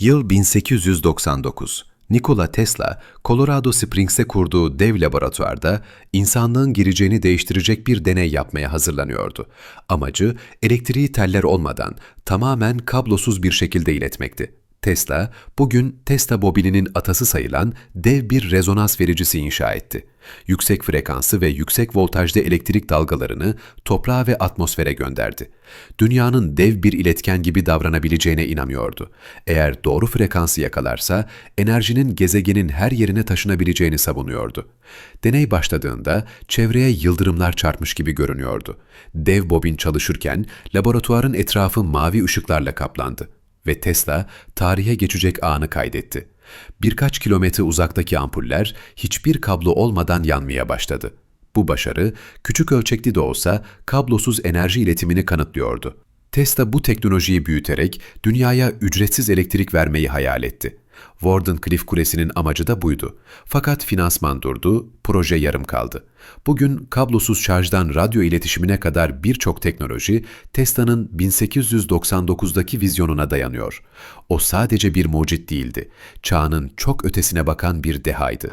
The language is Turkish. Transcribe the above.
Yıl 1899. Nikola Tesla, Colorado Springs'te kurduğu dev laboratuvarda insanlığın gireceğini değiştirecek bir deney yapmaya hazırlanıyordu. Amacı elektriği teller olmadan tamamen kablosuz bir şekilde iletmekti. Tesla, bugün Tesla bobininin atası sayılan dev bir rezonans vericisi inşa etti. Yüksek frekanslı ve yüksek voltajlı elektrik dalgalarını toprağa ve atmosfere gönderdi. Dünyanın dev bir iletken gibi davranabileceğine inanıyordu. Eğer doğru frekansı yakalarsa enerjinin gezegenin her yerine taşınabileceğini savunuyordu. Deney başladığında çevreye yıldırımlar çarpmış gibi görünüyordu. Dev bobin çalışırken laboratuvarın etrafı mavi ışıklarla kaplandı ve Tesla tarihe geçecek anı kaydetti. Birkaç kilometre uzaktaki ampuller hiçbir kablo olmadan yanmaya başladı. Bu başarı küçük ölçekli de olsa kablosuz enerji iletimini kanıtlıyordu. Tesla bu teknolojiyi büyüterek dünyaya ücretsiz elektrik vermeyi hayal etti. Wardenclyffe Kulesi'nin amacı da buydu. Fakat finansman durdu, proje yarım kaldı. Bugün kablosuz şarjdan radyo iletişimine kadar birçok teknoloji Tesla'nın 1899'daki vizyonuna dayanıyor. O sadece bir mucit değildi. Çağının çok ötesine bakan bir dehaydı.